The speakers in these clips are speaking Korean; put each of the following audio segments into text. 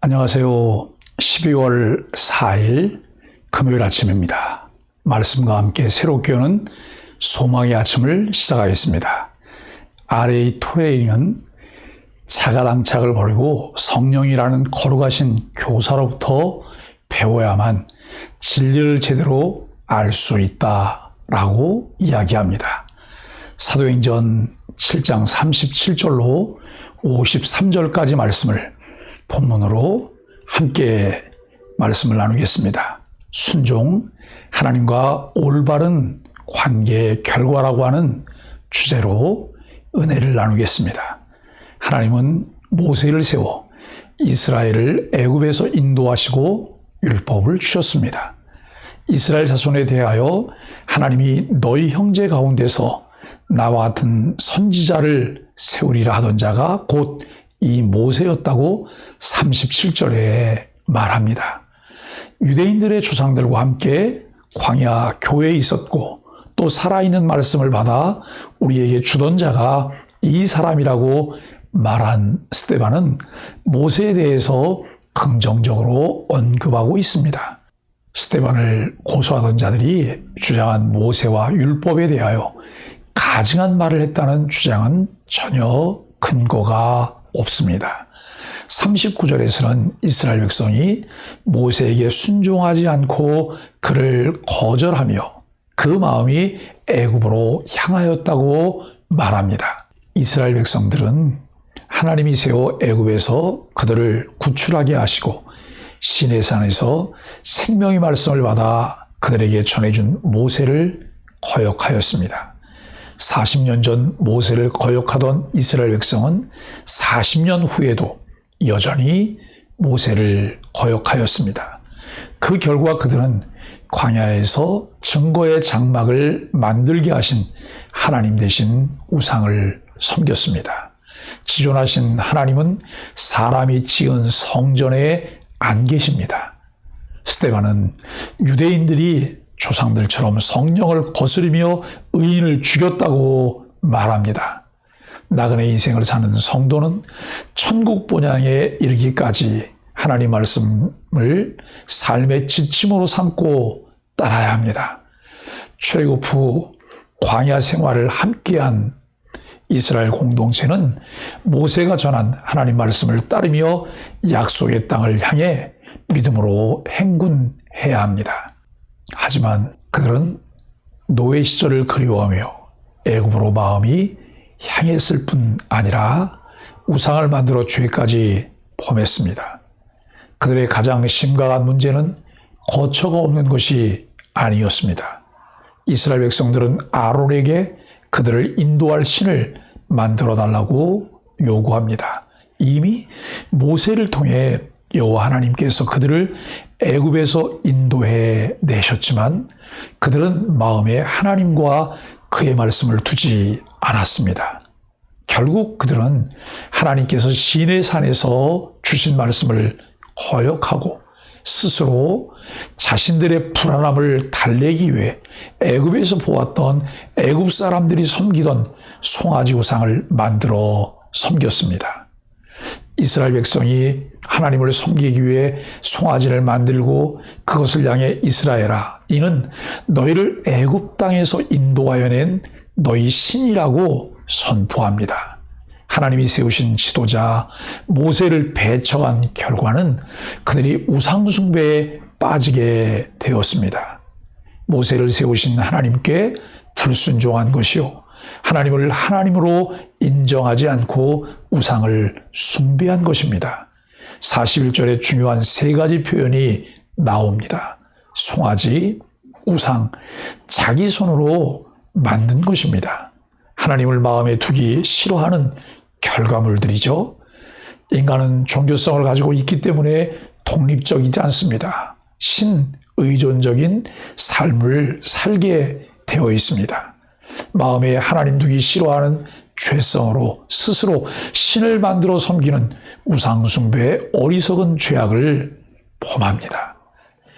안녕하세요. 12월 4일 금요일 아침입니다. 말씀과 함께 새롭게 오는 소망의 아침을 시작하겠습니다. RA 토레이는 자가당착을 버리고 성령이라는 거룩하신 교사로부터 배워야만 진리를 제대로 알 수 있다라고 이야기합니다. 사도행전 7장 37절로 53절까지 말씀을 본문으로 함께 말씀을 나누겠습니다. 순종, 하나님과 올바른 관계의 결과라고 하는 주제로 은혜를 나누겠습니다. 하나님은 모세를 세워 이스라엘을 애굽에서 인도하시고 율법을 주셨습니다. 이스라엘 자손에 대하여 하나님이 너희 형제 가운데서 나와 같은 선지자를 세우리라 하던 자가 곧 이 모세였다고 37절에 말합니다. 유대인들의 조상들과 함께 광야 교회에 있었고 또 살아있는 말씀을 받아 우리에게 주던 자가 이 사람이라고 말한 스테반은 모세에 대해서 긍정적으로 언급하고 있습니다. 스테반을 고소하던 자들이 주장한 모세와 율법에 대하여 가증한 말을 했다는 주장은 전혀 근거가 없습니다. 39절에서는 이스라엘 백성이 모세에게 순종하지 않고 그를 거절하며 그 마음이 애굽으로 향하였다고 말합니다. 이스라엘 백성들은 하나님이 세워 애굽에서 그들을 구출하게 하시고 시내산에서 생명의 말씀을 받아 그들에게 전해준 모세를 거역하였습니다. 40년 전 모세를 거역하던 이스라엘 백성은 40년 후에도 여전히 모세를 거역하였습니다. 그 결과 그들은 광야에서 증거의 장막을 만들게 하신 하나님 대신 우상을 섬겼습니다. 지존하신 하나님은 사람이 지은 성전에 안 계십니다. 스테반은 유대인들이 조상들처럼 성령을 거스르며 의인을 죽였다고 말합니다. 나그네 인생을 사는 성도는 천국 본향에 이르기까지 하나님 말씀을 삶의 지침으로 삼고 따라야 합니다. 출애굽 후 광야 생활을 함께한 이스라엘 공동체는 모세가 전한 하나님 말씀을 따르며 약속의 땅을 향해 믿음으로 행군해야 합니다. 하지만 그들은 노예 시절을 그리워하며 애굽으로 마음이 향했을 뿐 아니라 우상을 만들어 죄까지 범했습니다. 그들의 가장 심각한 문제는 거처가 없는 것이 아니었습니다. 이스라엘 백성들은 아론에게 그들을 인도할 신을 만들어 달라고 요구합니다. 이미 모세를 통해 여호와 하나님께서 그들을 애굽에서 인도해 내셨지만 그들은 마음에 하나님과 그의 말씀을 두지 않았습니다. 결국 그들은 하나님께서 시내 산에서 주신 말씀을 거역하고 스스로 자신들의 불안함을 달래기 위해 애굽에서 보았던 애굽 사람들이 섬기던 송아지 우상을 만들어 섬겼습니다. 이스라엘 백성이 하나님을 섬기기 위해 송아지를 만들고 그것을 향해 이스라엘아 이는 너희를 애굽 땅에서 인도하여 낸 너희 신이라고 선포합니다. 하나님이 세우신 지도자 모세를 배척한 결과는 그들이 우상 숭배에 빠지게 되었습니다. 모세를 세우신 하나님께 불순종한 것이요. 하나님을 하나님으로 인정하지 않고 우상을 숭배한 것입니다. 41절에 중요한 세 가지 표현이 나옵니다. 송아지, 우상, 자기 손으로 만든 것입니다. 하나님을 마음에 두기 싫어하는 결과물들이죠. 인간은 종교성을 가지고 있기 때문에 독립적이지 않습니다. 신의존적인 삶을 살게 되어 있습니다. 마음에 하나님 두기 싫어하는 죄성으로 스스로 신을 만들어 섬기는 우상숭배의 어리석은 죄악을 범합니다.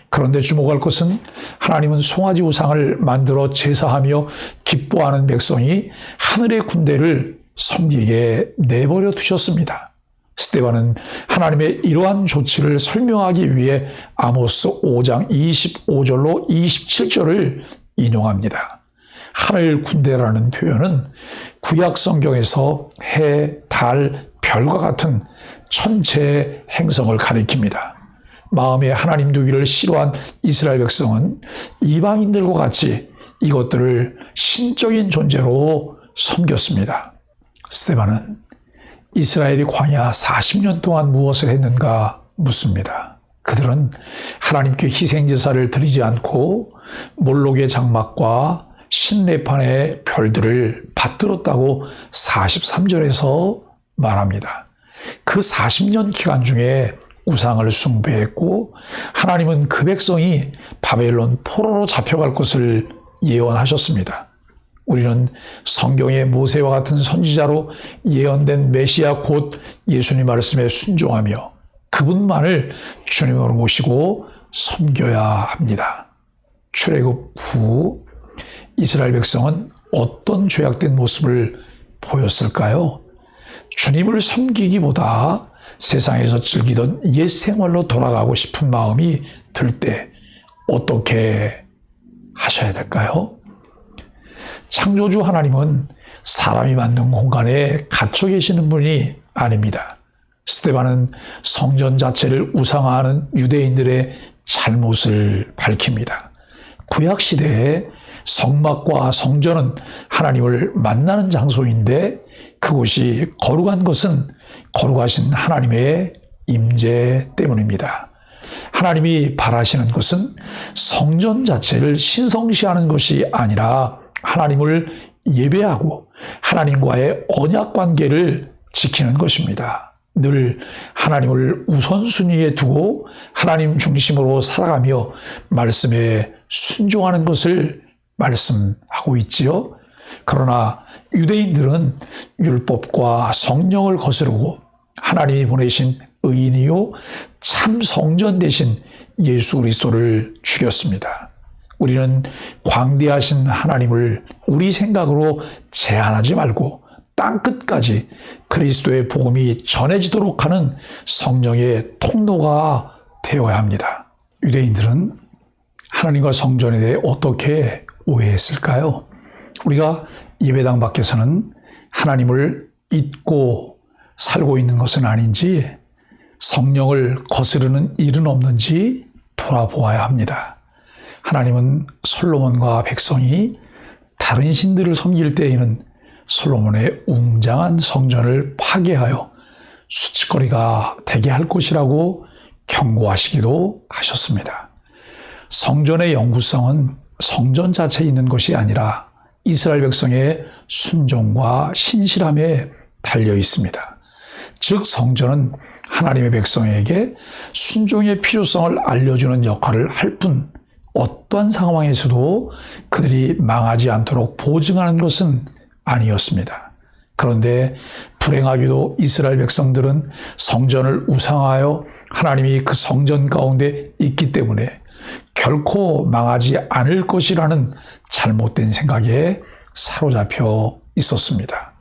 그런데 주목할 것은 하나님은 송아지 우상을 만들어 제사하며 기뻐하는 백성이 하늘의 군대를 섬기게 내버려 두셨습니다. 스테반은 하나님의 이러한 조치를 설명하기 위해 아모스 5장 25절로 27절을 인용합니다. 하늘 군대라는 표현은 구약 성경에서 해, 달, 별과 같은 천체의 행성을 가리킵니다. 마음에 하나님 두기를 싫어한 이스라엘 백성은 이방인들과 같이 이것들을 신적인 존재로 섬겼습니다. 스테반은 이스라엘이 광야 40년 동안 무엇을 했는가 묻습니다. 그들은 하나님께 희생제사를 드리지 않고 몰록의 장막과 신뢰판의 별들을 받들었다고 43절에서 말합니다. 그 40년 기간 중에 우상을 숭배했고 하나님은 그 백성이 바벨론 포로로 잡혀갈 것을 예언하셨습니다. 우리는 성경의 모세와 같은 선지자로 예언된 메시아 곧 예수님 말씀에 순종하며 그분만을 주님으로 모시고 섬겨야 합니다. 출애굽 후 이스라엘 백성은 어떤 죄악된 모습을 보였을까요? 주님을 섬기기보다 세상에서 즐기던 옛 생활로 돌아가고 싶은 마음이 들 때 어떻게 하셔야 될까요? 창조주 하나님은 사람이 만든 공간에 갇혀 계시는 분이 아닙니다. 스테반은 성전 자체를 우상화하는 유대인들의 잘못을 밝힙니다. 구약 시대에 성막과 성전은 하나님을 만나는 장소인데 그곳이 거룩한 것은 거룩하신 하나님의 임재 때문입니다. 하나님이 바라시는 것은 성전 자체를 신성시하는 것이 아니라 하나님을 예배하고 하나님과의 언약 관계를 지키는 것입니다. 늘 하나님을 우선순위에 두고 하나님 중심으로 살아가며 말씀에 순종하는 것을 말씀하고 있지요. 그러나 유대인들은 율법과 성령을 거스르고 하나님이 보내신 의인이요 참 성전 대신 예수 그리스도를 죽였습니다. 우리는 광대하신 하나님을 우리 생각으로 제한하지 말고 땅 끝까지 그리스도의 복음이 전해지도록 하는 성령의 통로가 되어야 합니다. 유대인들은 하나님과 성전에 대해 어떻게 오해했을까요? 우리가 예배당 밖에서는 하나님을 잊고 살고 있는 것은 아닌지 성령을 거스르는 일은 없는지 돌아보아야 합니다. 하나님은 솔로몬과 백성이 다른 신들을 섬길 때에는 솔로몬의 웅장한 성전을 파괴하여 수치거리가 되게 할 것이라고 경고하시기도 하셨습니다. 성전의 영구성은 성전 자체에 있는 것이 아니라 이스라엘 백성의 순종과 신실함에 달려 있습니다. 즉, 성전은 하나님의 백성에게 순종의 필요성을 알려주는 역할을 할 뿐, 어떠한 상황에서도 그들이 망하지 않도록 보증하는 것은 아니었습니다. 그런데 불행하게도 이스라엘 백성들은 성전을 우상하여 하나님이 그 성전 가운데 있기 때문에 결코 망하지 않을 것이라는 잘못된 생각에 사로잡혀 있었습니다.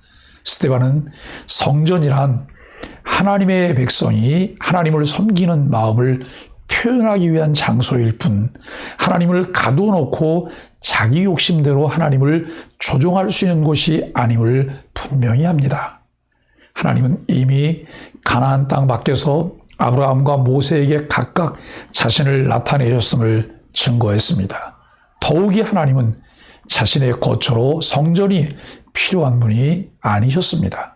스테반은 성전이란 하나님의 백성이 하나님을 섬기는 마음을 표현하기 위한 장소일 뿐 하나님을 가둬놓고 자기 욕심대로 하나님을 조종할 수 있는 곳이 아님을 분명히 합니다. 하나님은 이미 가나안 땅 밖에서 아브라함과 모세에게 각각 자신을 나타내셨음을 증거했습니다. 더욱이 하나님은 자신의 거처로 성전이 필요한 분이 아니셨습니다.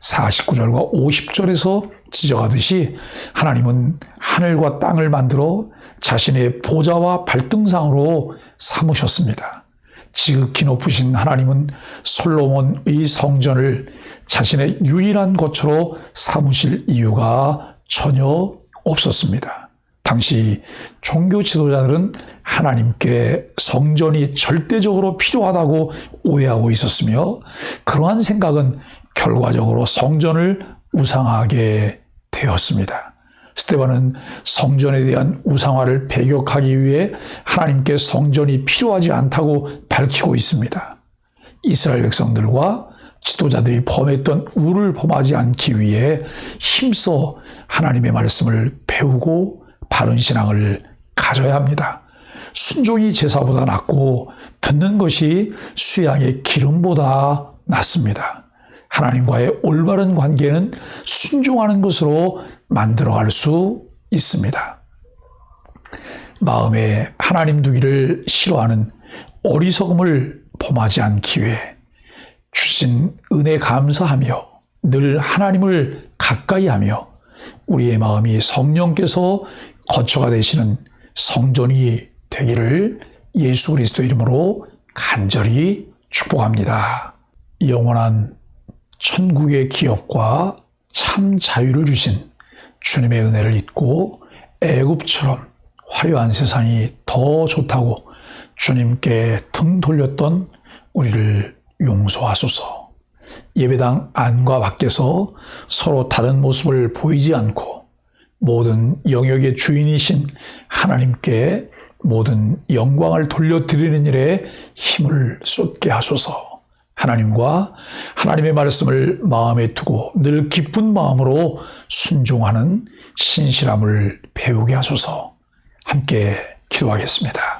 49절과 50절에서 지적하듯이 하나님은 하늘과 땅을 만들어 자신의 보좌와 발등상으로 삼으셨습니다. 지극히 높으신 하나님은 솔로몬의 성전을 자신의 유일한 거처로 삼으실 이유가 전혀 없었습니다. 당시 종교 지도자들은 하나님께 성전이 절대적으로 필요하다고 오해하고 있었으며 그러한 생각은 결과적으로 성전을 우상하게 되었습니다. 스테반은 성전에 대한 우상화를 배격하기 위해 하나님께 성전이 필요하지 않다고 밝히고 있습니다. 이스라엘 백성들과 지도자들이 범했던 우를 범하지 않기 위해 힘써 하나님의 말씀을 배우고 바른 신앙을 가져야 합니다. 순종이 제사보다 낫고 듣는 것이 수양의 기름보다 낫습니다. 하나님과의 올바른 관계는 순종하는 것으로 만들어갈 수 있습니다. 마음에 하나님 두기를 싫어하는 어리석음을 범하지 않기 위해 주신 은혜 감사하며 늘 하나님을 가까이 하며 우리의 마음이 성령께서 거처가 되시는 성전이 되기를 예수 그리스도 이름으로 간절히 축복합니다. 영원한 천국의 기업과 참 자유를 주신 주님의 은혜를 잊고 애굽처럼 화려한 세상이 더 좋다고 주님께 등 돌렸던 우리를 용서하소서. 예배당 안과 밖에서 서로 다른 모습을 보이지 않고 모든 영역의 주인이신 하나님께 모든 영광을 돌려드리는 일에 힘을 쏟게 하소서. 하나님과 하나님의 말씀을 마음에 두고 늘 기쁜 마음으로 순종하는 신실함을 배우게 하소서. 함께 기도하겠습니다.